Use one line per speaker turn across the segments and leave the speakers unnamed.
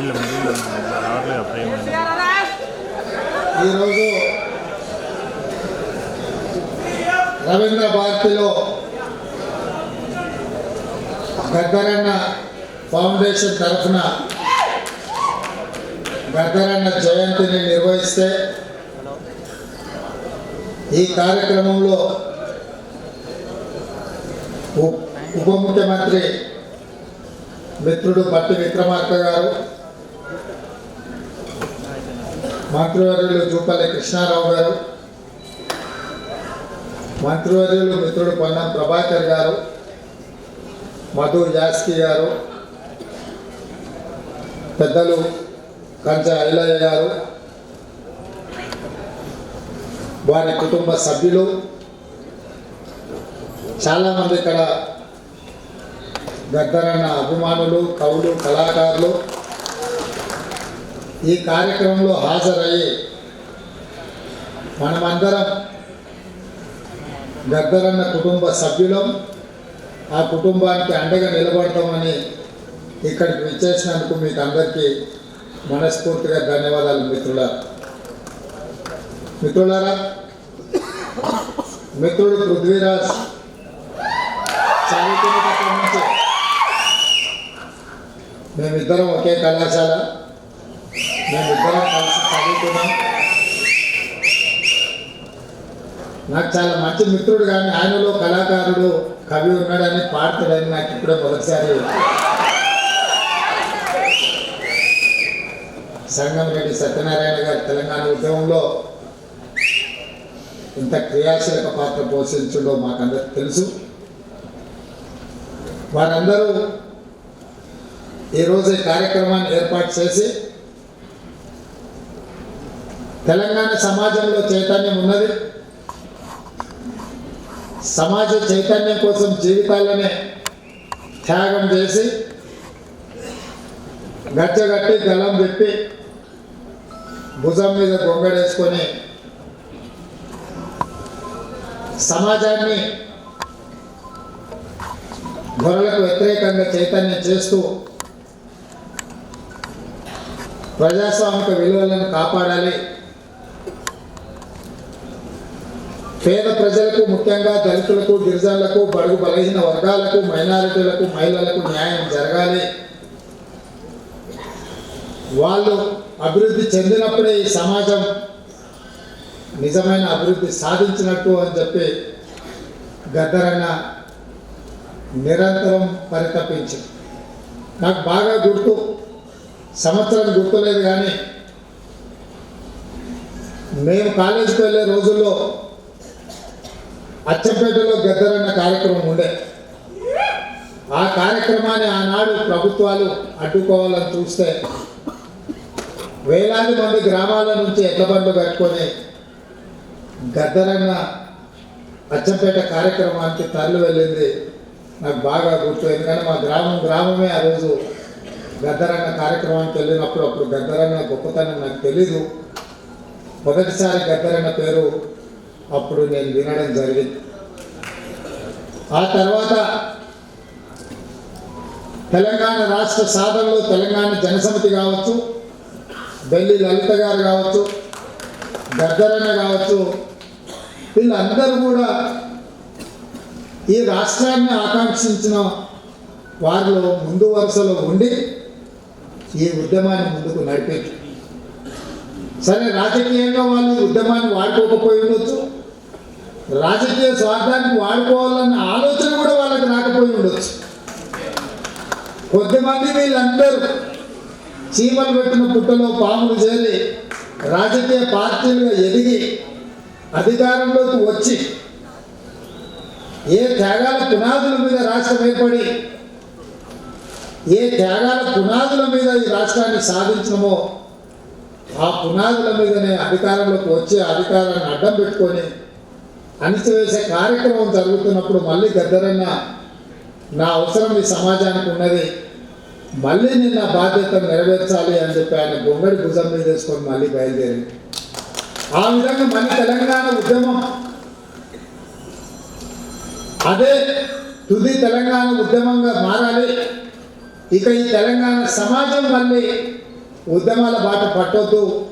Middle middle రావట్లేదు ప్రేమ
ఈరోజు రవీంద్ర భారతిలో గద్దరన్న ఫౌండేషన్ తరఫున గద్దరన్న జయంతిని నిర్వహిస్తే ఈ కార్యక్రమంలో ఉప ముఖ్యమంత్రి మిత్రుడు భట్టి విక్రమార్క గారు మంత్రివర్యులు జూపల్లి కృష్ణారావు గారు మంత్రివర్యులు మిత్రుడు పొన్నం ప్రభాకర్ గారు మధు యాస్కి గారు పెద్దలు కంచ ఐలయ్య గారు వారి కుటుంబ సభ్యులు చాలామంది ఇక్కడ గద్దరన్న అభిమానులు కవులు కళాకారులు ఈ కార్యక్రమంలో హాజరయ్యి మనమందరం గద్దరన్న కుటుంబ సభ్యులం ఆ కుటుంబానికి అండగా నిలబడతామని ఇక్కడికి విచ్చేసినందుకు మీకు అందరికీ మనస్ఫూర్తిగా ధన్యవాదాలు మిత్రులారా. మిత్రులారా మిత్రుడు పృథ్వీరాజ్ చదువుకునేటప్పటి నుంచి మేమిద్దరం ఒకే కళాశాల. మేమిద్దరం కలిసి చదువుకున్నాం నాకు చాలా మంచి మిత్రుడు కానీ ఆయనలో కళాకారుడు కవి ఉన్నాడని పాడతాడని నాకు ఇప్పుడే మొదటిసారి సంగం రెడ్డి సత్యనారాయణ గారు తెలంగాణ ఉద్యమంలో ఇంత క్రియాశీలక పాత్ర పోషించడో మాకందరికి తెలుసు. వారందరూ ఈరోజు ఈ కార్యక్రమాన్ని ఏర్పాటు చేసి తెలంగాణ సమాజంలో చైతన్యం ఉన్నది. సమాజ చైతన్యం కోసం జీవితాలనే త్యాగం చేసి గచ్చగట్టి గలం పెట్టి భుజం మీద గొంగడేసుకొని సమాజాన్ని గొర్రెలకు వ్యతిరేకంగా చైతన్యం చేస్తూ ప్రజాస్వామిక విలువలను కాపాడాలి. పేద ప్రజలకు ముఖ్యంగా దళితులకు గిరిజనులకు బడుగు బలహీన వర్గాలకు మైనారిటీలకు మహిళలకు న్యాయం జరగాలి. వాళ్ళు అభివృద్ధి చెందినప్పుడే ఈ సమాజం నిజమైన అభివృద్ధి సాధించినట్టు అని చెప్పి గద్దరన్న నిరంతరం పరితపించి నాకు బాగా గుర్తు సంవత్సరం గుర్తులేదు కానీ మేము కాలేజీకి వెళ్ళే రోజుల్లో అచ్చంపేటలో గద్దరన్న కార్యక్రమం ఉండే. ఆ కార్యక్రమాన్ని ఆనాడు ప్రభుత్వాలు అడ్డుకోవాలని చూస్తే వేలాది మంది గ్రామాల నుంచి ఎడ్ల బండ్లు కట్టుకొని గద్దరన్న అచ్చంపేట కార్యక్రమానికి తరలి వెళ్ళింది. నాకు బాగా గుర్తు. ఎందుకంటే మా గ్రామం గ్రామమే ఆ రోజు గద్దరన్న కార్యక్రమానికి వెళ్ళినప్పుడు అప్పుడు గద్దరన్న గొప్పతనం నాకు తెలీదు. మొదటిసారి గద్దరన్న పేరు అప్పుడు నేను వినడం జరిగింది. ఆ తర్వాత తెలంగాణ రాష్ట్ర సాధనలో తెలంగాణ జనసమితి కావచ్చు బెల్లి లలిత గారు కావచ్చు గద్దరన్న కావచ్చు వీళ్ళందరూ కూడా ఈ రాష్ట్రాన్ని ఆకాంక్షించిన వారిలో ముందు వరుసలో ఉండి ఈ ఉద్యమాన్ని ముందుకు నడిపేది. సరే రాజకీయంగా వాళ్ళు ఉద్యమాన్ని వాడుకోకపోయి ఉండొచ్చు. రాజకీయ స్వార్థానికి వాడుకోవాలన్న ఆలోచన కూడా వాళ్ళకి రాకపోయి ఉండొచ్చు. కొద్దిమంది వీళ్ళందరూ చీమలు పెట్టిన పుట్టలో పాములు చేరి రాజకీయ పార్టీలుగా ఎదిగి అధికారంలోకి వచ్చి ఏ త్యాగాల పునాదుల మీద రాష్ట్రం ఏర్పడి ఏ త్యాగాల పునాదుల మీద ఈ రాష్ట్రాన్ని సాధించడమో ఆ పునాదుల మీదనే అధికారంలోకి వచ్చే అధికారాన్ని అడ్డం పెట్టుకొని అణిచివేసే కార్యక్రమం జరుగుతున్నప్పుడు మళ్ళీ గద్దరన్న నా అవసరం ఈ సమాజానికి ఉన్నది. మళ్ళీ నేను నా బాధ్యత నెరవేర్చాలి అని చెప్పి ఆయన గొంగడి భుజం మీద వేసుకొని మళ్ళీ బయలుదేరి ఆ విధంగా మన తెలంగాణ ఉద్యమం. అదే తుది తెలంగాణ ఉద్యమంగా మారాలి. ఇక ఈ తెలంగాణ సమాజం మళ్ళీ ఉద్యమాల బాట పట్టొద్దు.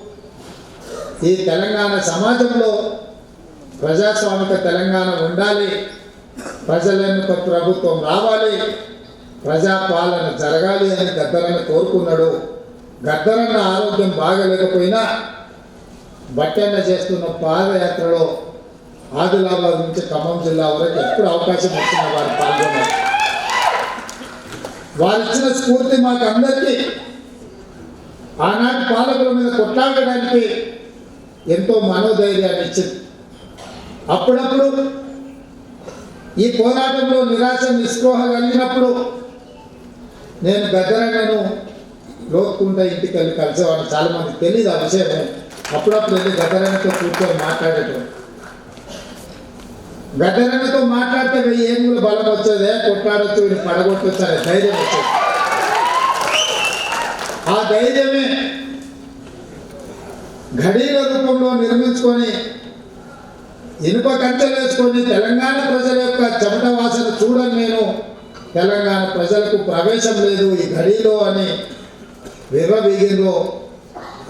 ఈ తెలంగాణ సమాజంలో ప్రజాస్వామిక తెలంగాణ ఉండాలి. ప్రజలెన్నుక ప్రభుత్వం రావాలి. ప్రజాపాలన జరగాలి అని గద్దరన్న కోరుకున్నాడు. గద్దరన్న ఆరోగ్యం బాగలేకపోయినా బట్టెన్న చేస్తున్న పాదయాత్రలో ఆదిలాబాద్ నుంచి ఖమ్మం జిల్లా వరకు ఎప్పుడు అవకాశం వచ్చిన వారు పాల్గొన్నారు. వారు ఇచ్చిన స్ఫూర్తి మాకు అందరికీ ఆనాటి పాలకుల మీద కొట్లాడడానికి ఎంతో మనోధైర్యాన్ని ఇచ్చింది. అప్పుడప్పుడు ఈ పోరాటంలో నిరాశ నిస్పృహ కలిగినప్పుడు నేను గద్దరన్నను లోక్కుంట ఇంటికి వెళ్ళి కలిసేవాడిని. చాలామంది తెలియదు ఆ విషయమే. అప్పుడప్పుడు వెళ్ళి గద్దరన్నతో కూర్చొని మాట్లాడటం గద్దరన్నతో మాట్లాడితే వెయ్యి ఏనుగులు బలం వచ్చేదే కొట్లాడొచ్చు వీళ్ళు పడగొట్టొచ్చు అనే ధైర్యం వచ్చేది. ఆ ధైర్యమే ఘడీల రూపంలో నిర్మించుకొని ఇనుప కంచెలు వేసుకొని తెలంగాణ ప్రజల యొక్క చెమట వాసన చూడని నేను. తెలంగాణ ప్రజలకు ప్రవేశం లేదు ఈ గడిలో అని విర్రవీగిలో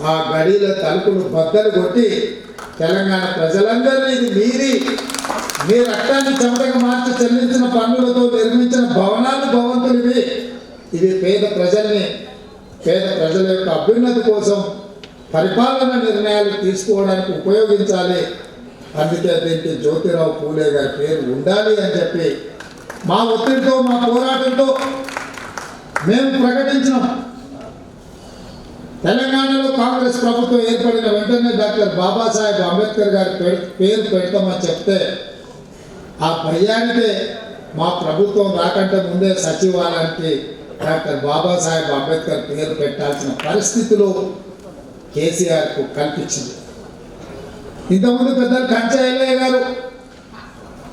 ఆ గడిలో తలుపులు బద్దలు కొట్టి తెలంగాణ ప్రజలందరినీ ఇది మీరి మీ రక్తాన్ని చెమటకు మార్చి చెల్లించిన పన్నులతో నిర్మించిన భవనాలు భవంతులు ఇవి ఇవి పేద ప్రజల్ని పేద ప్రజల యొక్క అభ్యున్నతి కోసం పరిపాలన నిర్ణయాలు తీసుకోవడానికి ఉపయోగించాలి. అందుకే దీనికి జ్యోతిరావు పూలే గారి పేరు ఉండాలి అని చెప్పి మా ఒత్తిడితో మా పోరాటంతో మేము ప్రకటించినాం. తెలంగాణలో కాంగ్రెస్ ప్రభుత్వం ఏర్పడిన వెంటనే డాక్టర్ బాబాసాహెబ్ అంబేద్కర్ గారి పేరు పేరు పెడతామని చెప్తే ఆ భయానికే మా ప్రభుత్వం రాకంటే ముందే సచివాలయానికి డాక్టర్ బాబాసాహెబ్ అంబేద్కర్ పేరు పెట్టాల్సిన పరిస్థితులు కేసీఆర్కు కల్పించింది. ఇంతకుముందు పెద్ద కంచె ఎల్లయ్య గారు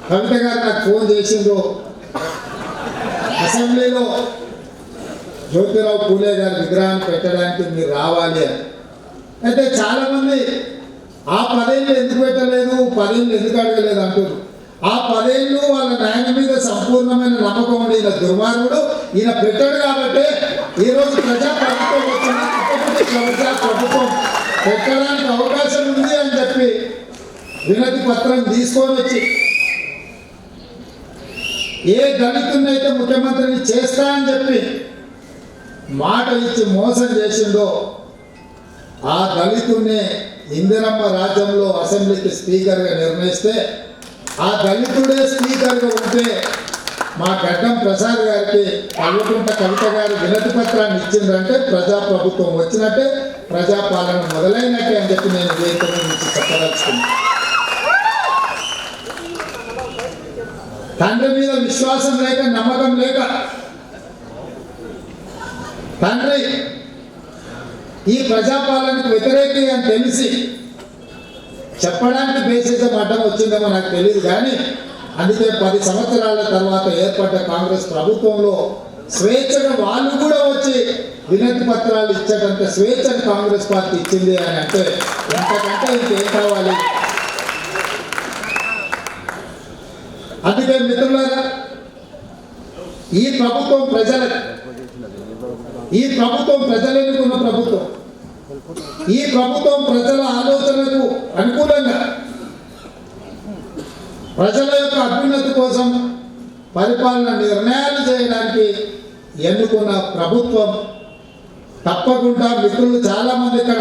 కవిత గారు నాకు ఫోన్ చేసిండ్రు. అసెంబ్లీలో జ్యోతిరావు పూలే గారి విగ్రహాన్ని పెట్టడానికి మీరు రావాలి అని. అయితే చాలామంది ఆ పదేళ్ళు ఎందుకు పెట్టలేదు? పదేళ్ళు ఎందుకు అడగలేదు? అంటారు ఆ పదేళ్ళు వాళ్ళ నాయన మీద సంపూర్ణమైన నమ్మకం ఉండే ఈయన దుర్మార్గుడు. ఈయన పెట్టాడు కాబట్టి ఈరోజు ప్రజా ప్రభుత్వం వచ్చింది ప్రభుత్వం పెట్టడానికి అవకాశం ఉంది అని చెప్పి వినతి పత్రం తీసుకొని వచ్చి ఏ దళితున్నైతే ముఖ్యమంత్రిని చేస్తా అని చెప్పి మాట ఇచ్చి మోసం చేసిండో ఆ దళితున్నే ఇందిరమ్మ రాజ్యంలో అసెంబ్లీకి స్పీకర్గా నిర్ణయిస్తే ఆ దళితుడే స్పీకర్గా ఉంటే మా గడ్డం ప్రసాద్ గారికి కల్వకుంట కవిత గారు వినతి పత్రాన్ని ఇచ్చిందంటే ప్రజాప్రభుత్వం వచ్చినట్టే ప్రజాపాలన మొదలైనట్టే అని చెప్పి నేను వేదిక నుంచి చెప్పదలుచుకున్నాను. తండ్రి మీద విశ్వాసం లేక నమ్మకం లేక. తండ్రి ఈ ప్రజాపాలనకు వ్యతిరేకి అని తెలిసి చెప్పడానికి బేసిజం అడ్డం వచ్చిందేమో నాకు తెలియదు కానీ అందుకే పది సంవత్సరాల తర్వాత ఏర్పడ్డ కాంగ్రెస్ ప్రభుత్వంలో స్వేచ్ఛగా వాళ్ళు కూడా వచ్చి వినతి పత్రాలు ఇచ్చేటంత స్వేచ్ఛను కాంగ్రెస్ పార్టీ ఇచ్చింది అని అంటే ఇంతకంటే ఇంకేం కావాలి? అందుకే మిత్రులారా ఈ ప్రభుత్వం ప్రజల. ఈ ప్రభుత్వం ప్రజలు ప్రభుత్వం. ఈ ప్రభుత్వం ప్రజల ఆలోచనకు అనుకూలంగా ప్రజల యొక్క అభ్యున్నతి కోసం పరిపాలన నిర్ణయాలు చేయడానికి ఎన్నుకున్న ప్రభుత్వం తప్పకుండా మిత్రులు చాలామంది ఇక్కడ.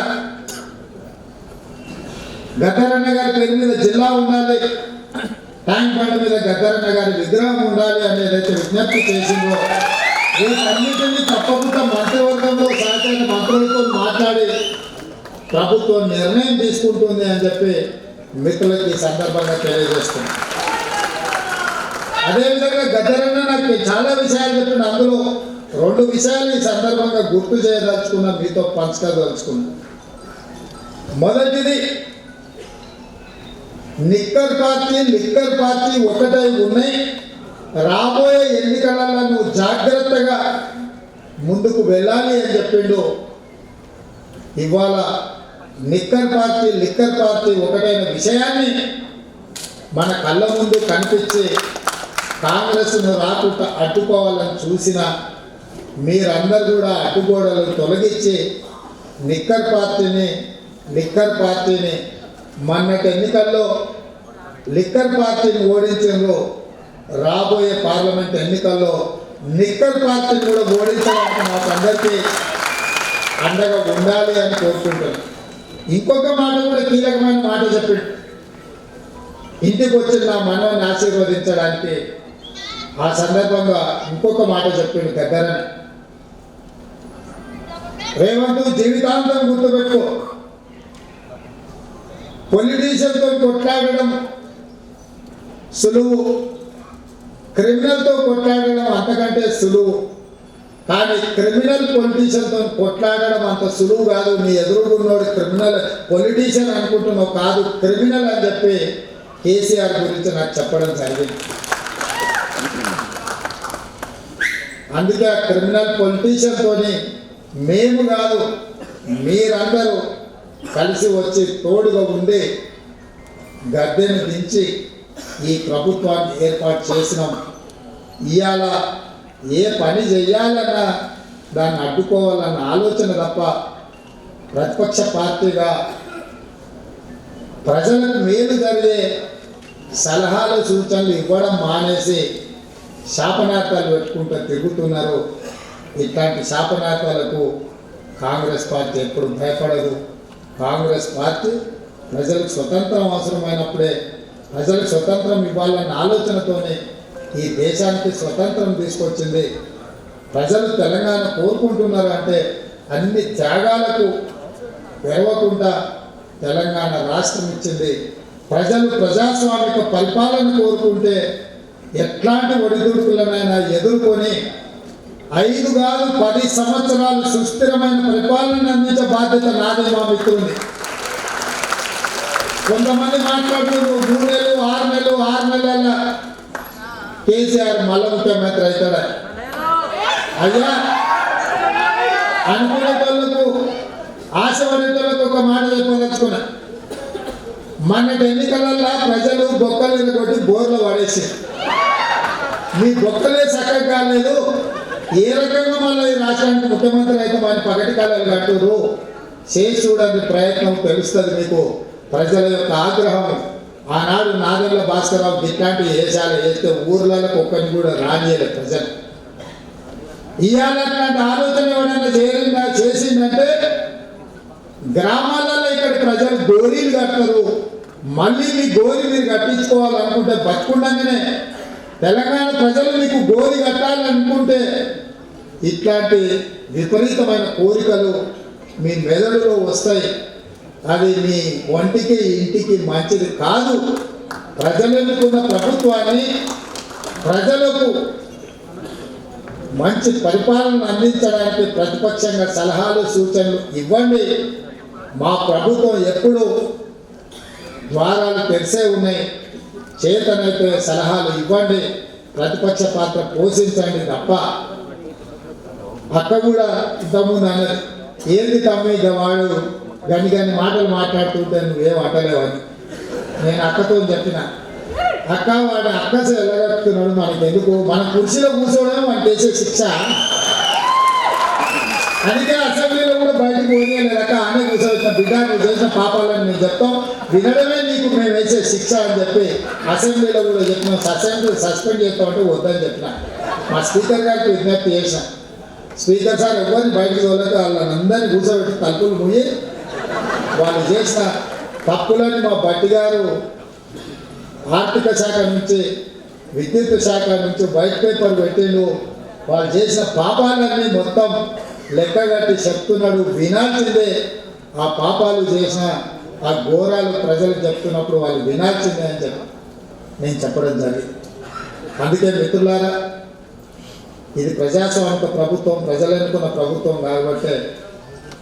గతరన్న గారి పేరు మీద జిల్లా ఉండాలి. ట్యాంక్ బండ్ మీద గద్దరన్న గారి విగ్రహం ఉండాలి అనేదైతే విజ్ఞప్తి చేసిందో వీటన్నిటినీ తప్పకుండా మంత్రివర్గంలో సహచర మంత్రులతో మాట్లాడి ప్రభుత్వం నిర్ణయం తీసుకుంటుంది అని చెప్పి మిత్రులకి ఈ సందర్భంగా తెలియజేస్తుంది అదేవిధంగా గద్దరన్న నాకు చాలా విషయాలు చెప్పిన అందులో రెండు విషయాలు ఈ సందర్భంగా గుర్తు చేయదలుచుకున్నా మీతో పంచుకోదలుచుకున్నా. మొదటిది నిక్కర్ పార్టీ లిక్కర్ పార్టీ ఒకటై ఉన్నాయి. రాబోయే ఎన్నికలలో నువ్వు జాగ్రత్తగా ముందుకు వెళ్ళాలి అని చెప్పిండు. ఇవాళ నిక్కర్ పార్టీ లిక్కర్ పార్టీ ఒకటైన విషయాన్ని మన కళ్ళ ముందు కనిపించి కాంగ్రెస్ను రాకుండా అడ్డుకోవాలని చూసిన మీరందరూ కూడా అడ్డుగోడలు తొలగించి నిక్కర్ పార్టీని లిక్కర్ పార్టీని మొన్నటి ఎన్నికల్లో లిక్కర్ పార్టీని ఓడించడంలో రాబోయే పార్లమెంట్ ఎన్నికల్లో నిక్కర్ పార్టీని కూడా ఓడించడానికి మాకు అందరికీ అండగా ఉండాలి అని కోరుకుంటున్నాను ఇంకొక మాట కూడా కీలకమైన మాట చెప్పాడు ఇంటికి వచ్చిన నా మనవని ఆశీర్వదించడానికి ఆ సందర్భంగా ఇంకొక మాట చెప్పిండు దగ్గరనే రేవంత్ జీవితాంతం గుర్తుపెట్టుకో. పొలిటీషియన్తో కొట్లాడడం సులువు. క్రిమినల్తో కొట్లాడడం అంతకంటే సులువు. కానీ క్రిమినల్ పొలిటీషియన్తో కొట్లాడడం అంత సులువు కాదు. నీ ఎదురుగున్నోడు క్రిమినల్ పొలిటీషియన్ అనుకుంటున్నావు కాదు క్రిమినల్ అని చెప్పి కేసీఆర్ గురించి నాకు చెప్పడం జరిగింది. అందుకే ఆ క్రిమినల్ పొలిటీషియన్తోని మేము కాదు మీరందరూ కలిసి వచ్చి తోడుగా ఉండి గద్దెను దించి ఈ ప్రభుత్వాన్ని ఏర్పాటు చేసినాం. ఇవాళ ఏ పని చేయాలన్నా దాన్ని అడ్డుకోవాలన్న ఆలోచన తప్ప ప్రతిపక్ష పార్టీగా ప్రజలకు మేలు జరిగే సలహాలు సూచనలు ఇవ్వడం మానేసి శాపనార్థాలు పెట్టుకుంటూ తిరుగుతున్నారు. ఇట్లాంటి శాపనార్థాలకు కాంగ్రెస్ పార్టీ ఎప్పుడు భయపడదు. కాంగ్రెస్ పార్టీ ప్రజలకు స్వతంత్రం అవసరమైనప్పుడే ప్రజలకు స్వతంత్రం ఇవ్వాలన్న ఆలోచనతోనే ఈ దేశానికి స్వతంత్రం తీసుకొచ్చింది. ప్రజలు తెలంగాణ కోరుకుంటున్నారు అంటే అన్ని త్యాగాలకు తెరవకుండా తెలంగాణ రాష్ట్రం ఇచ్చింది. ప్రజలు ప్రజాస్వామిక పరిపాలన కోరుకుంటే ఎట్లాంటి ఒడిదుడుకులనైనా ఎదుర్కొని ఐదు కాదు పది సంవత్సరాలు సుస్థిరమైన పరిపాలన అందించే బాధ్యత నాదే మా మిత్రుంది కొంతమంది మాట్లాడుతున్నారు మూడు నెలలు ఆరు నెలలు ఆరు నెలల కేసీఆర్ మల్ల ముఖ్యమంత్రి అవుతాడా? అయ్యా అనుకునే వాళ్ళకు ఆశపడేటోళ్ళకు ఒక మాట చెప్పదలుచుకున్నా. మొన్నటి ఎన్నికలలో ప్రజలు బొక్కలు కొట్టి బోర్లు పడేసి మీ బొక్కలే చక్కగా కాలేదు. ఏ రకంగా మళ్ళీ ఈ రాష్ట్రానికి ముఖ్యమంత్రి అయితే మన పగటి కాలాలు కట్టురు చేసి చూడండి ప్రయత్నం తెలుస్తుంది మీకు. ప్రజల యొక్క ఆగ్రహం ఆనాడు నాగర్ల భాస్కరరావు ఇట్లాంటి వేషాలు వేస్తే ఊర్లలో ఒక్కరిని కూడా రానియలేదు ప్రజలు. ఇవాళ అట్లాంటి ఆలోచన ఎవరైనా చేరిందా చేసిందంటే గ్రామాలలో ఇక్కడ ప్రజలు గోరీలు కట్టరు. మళ్ళీ మీ గోరి మీరు కట్టించుకోవాలనుకుంటే బతుకుండగానే తెలంగాణ ప్రజలు మీకు గోరి కట్టాలనుకుంటే ఇట్లాంటి విపరీతమైన కోరికలు మీ మెదడులో వస్తాయి. అది మీ ఒంటికి ఇంటికి మంచిది కాదు. ప్రజలకున్న ప్రభుత్వాన్ని ప్రజలకు మంచి పరిపాలన అందించడానికి ప్రతిపక్షంగా సలహాలు సూచనలు ఇవ్వండి. మా ప్రభుత్వం ఎప్పుడు ద్వారాలు తెరిసే ఉన్నాయి. చేతనైతే సలహాలు ఇవ్వండి. ప్రతిపక్ష పాత్ర పోషించండి తప్ప అక్క కూడా ఇంతకుముందు అన్నది. ఏంది తమ్మి వాడు? గని గని మాటలు మాట్లాడుతుంటే నువ్వేం అట్టలేవని నేను అక్కతో చెప్పిన. అక్క వాడు అక్క వెళ్ళగలుగుతున్నాడు మనకి ఎందుకు మన కుర్చీలో కూర్చోవడం మన చేసే శిక్ష. అందుకే అసెంబ్లీలో కూడా బయటకు పోనీ అక్క అనే కూర్చోవచ్చిన బిడ్డ నువ్వు చేసిన పాపాలని మేము చెప్తాం. వినడమే నీకు మేము వేసే శిక్ష అని చెప్పి అసెంబ్లీలో కూడా చెప్పినాం. అసెంబ్లీ సస్పెండ్ చేస్తామంటే వద్దని చెప్పిన. మా స్పీకర్ గారికి విజ్ఞప్తి చేసిన. స్పీకర్ సార్ ఎవరిని బయటకు వెళ్ళక వాళ్ళని అందరినీ కూర్చోబెట్టి తలుపులు ముయ్యి వాళ్ళు చేసిన తప్పులని మా బట్టి గారు ఆర్థిక శాఖ నుంచి విద్యుత్ శాఖ నుంచి వైట్ పేపర్ పెట్టిండు వాళ్ళు చేసిన పాపాలన్నీ మొత్తం లెక్కగట్టి చెప్తున్నాడు వినాల్సిందే ఆ పాపాలు చేసిన ఆ ఘోరాలు ప్రజలకు చెప్తున్నప్పుడు వాళ్ళు వినాల్సిందే అని చెప్పి నేను చెప్పడం జరిగింది. అందుకే మిత్రులారా ఇది ప్రజాస్వామిక ప్రభుత్వం ప్రజలు అనుకున్న ప్రభుత్వం కాబట్టి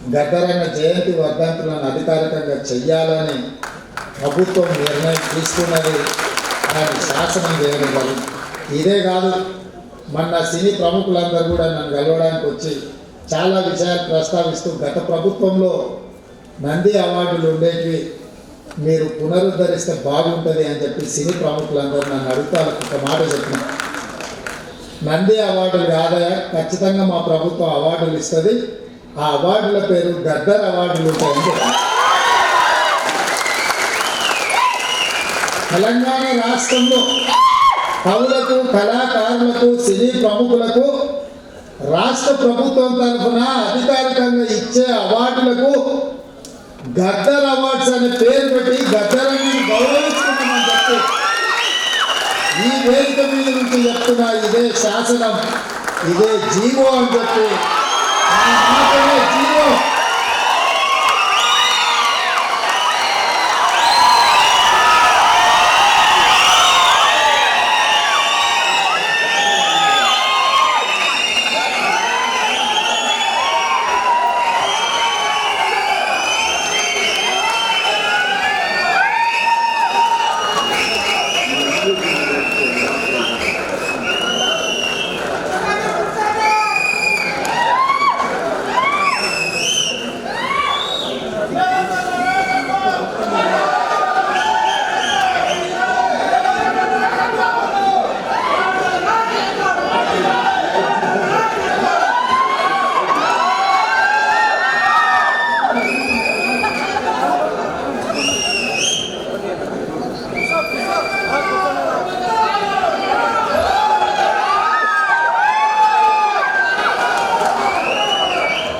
గద్దరైన జయంతి వర్ధంతులను అధికారికంగా చెయ్యాలని ప్రభుత్వం నిర్ణయం తీసుకున్నది దాన్ని శాసనం చేయడం ఇదే కాదు మొన్న సినీ ప్రముఖులందరూ కూడా నన్ను కలవడానికి వచ్చి చాలా విషయాలు ప్రస్తావిస్తూ గత ప్రభుత్వంలో నంది అవార్డులు ఉండేవి మీరు పునరుద్ధరిస్తే బాగుంటుంది అని చెప్పి సినీ ప్రముఖులందరూ నన్ను అడుగుతారు ఒక మాట చెప్పిన. నంది అవార్డులు కాదా? ఖచ్చితంగా మా ప్రభుత్వం అవార్డులు ఇస్తుంది. ఆ అవార్డుల పేరు గద్దర్ అవార్డులు ఉంటాయని తెలంగాణ రాష్ట్రంలో కవులకు కళాకారులకు సినీ ప్రముఖులకు రాష్ట్ర ప్రభుత్వం తరఫున అధికారికంగా ఇచ్చే అవార్డులకు గద్దర్ అవార్డ్స్ అనే పేరు పెట్టి గద్దరని గౌరవిస్తున్నామని చెప్పి ఈ వేదిక మీద నుంచి చెప్తున్నా ఇదే శాసనం ఇదే జీవో అని చెప్పి ఆ మాటనే జీవో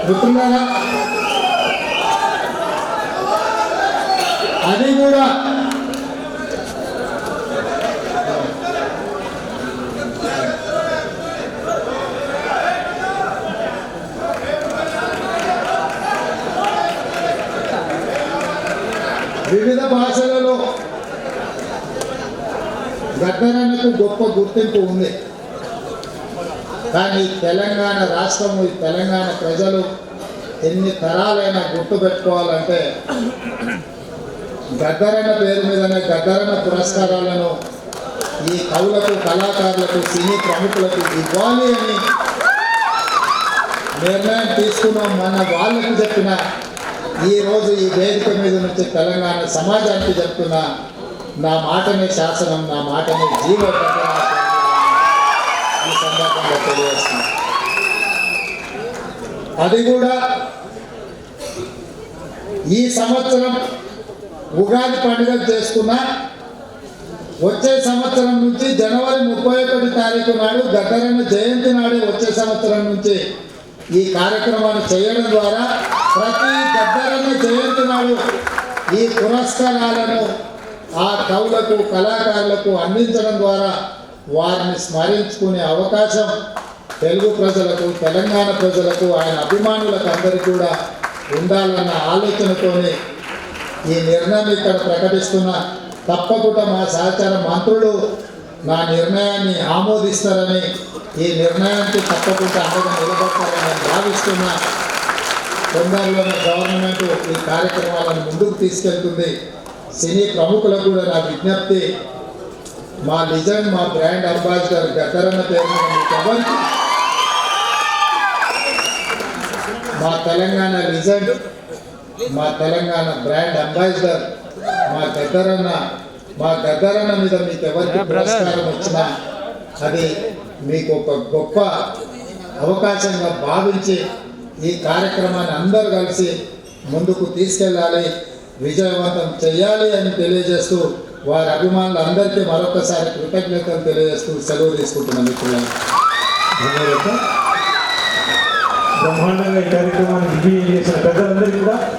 మిత్రులారా అది కూడా వివిధ భాషలలో గద్దరన్నకు గొప్ప గుర్తింపు ఉంది. కానీ తెలంగాణ రాష్ట్రము ఈ తెలంగాణ ప్రజలు ఎన్ని తరాలైనా గుర్తుపెట్టుకోవాలంటే గద్దరన్న పేరు మీదనే గద్దరన్న పురస్కారాలను ఈ కవులకు కళాకారులకు సినీ ప్రముఖులకు ఇవ్వాలి అని నిర్ణయం తీసుకున్నాం మన వాళ్ళకు చెప్పిన ఈరోజు ఈ వేదిక మీద నుంచి తెలంగాణ సమాజానికి చెప్తున్న నా మాటనే శాసనం నా మాటనే జీవ ఈ సందర్భంగా తెలియజేస్తున్నాను. అది కూడా ఈ సంవత్సరం ఉగాది పండుగ చేసుకున్న వచ్చే సంవత్సరం నుంచి జనవరి ముప్పై ఒకటి తారీఖు నాడు గద్దరన్న జయంతి నాడు వచ్చే సంవత్సరం నుంచి ఈ కార్యక్రమాన్ని చేయడం ద్వారా ప్రతి గద్దరన్న జయంతి నాడు ఈ పురస్కారాలను ఆ కవులకు కళాకారులకు అందించడం ద్వారా వారిని స్మరించుకునే అవకాశం తెలుగు ప్రజలకు తెలంగాణ ప్రజలకు ఆయన అభిమానులకు అందరికీ కూడా ఉండాలన్న ఆలోచనతోనే ఈ నిర్ణయం ఇక్కడ ప్రకటిస్తున్న. తప్పకుండా మా సహచార మంత్రులు నా నిర్ణయాన్ని ఆమోదిస్తారని ఈ నిర్ణయానికి తప్పకుండా అండగా నిలబడతారని భావిస్తున్నా. తొందరలోనే గవర్నమెంట్ ఈ కార్యక్రమాలను ముందుకు తీసుకెళ్తుంది. సినీ ప్రముఖులకు కూడా నా విజ్ఞప్తి. మా లిజన్ మా బ్రాండ్ అంబాసిడర్ గద్దరన్న పేరు ఎవరికి మా తెలంగాణ లిజెండ్ మా తెలంగాణ బ్రాండ్ అంబాసిడర్ మా గద్దరన్న మా గద్దరన్న మీద మీకు ఎవరికి పురస్కారం వచ్చినా అది మీకు ఒక గొప్ప అవకాశంగా భావించి ఈ కార్యక్రమాన్ని అందరూ కలిసి ముందుకు తీసుకెళ్ళాలి విజయవంతం చేయాలి అని తెలియజేస్తూ వారి అభిమానులు అందరికీ మరొకసారి కృతజ్ఞతలు తెలియజేస్తూ సెలవు తీసుకుంటున్నాను మిత్రులను
బ్రహ్మాండంగా ఈ కార్యక్రమాన్ని విజయం చేసిన పెద్దలందరికీ కూడా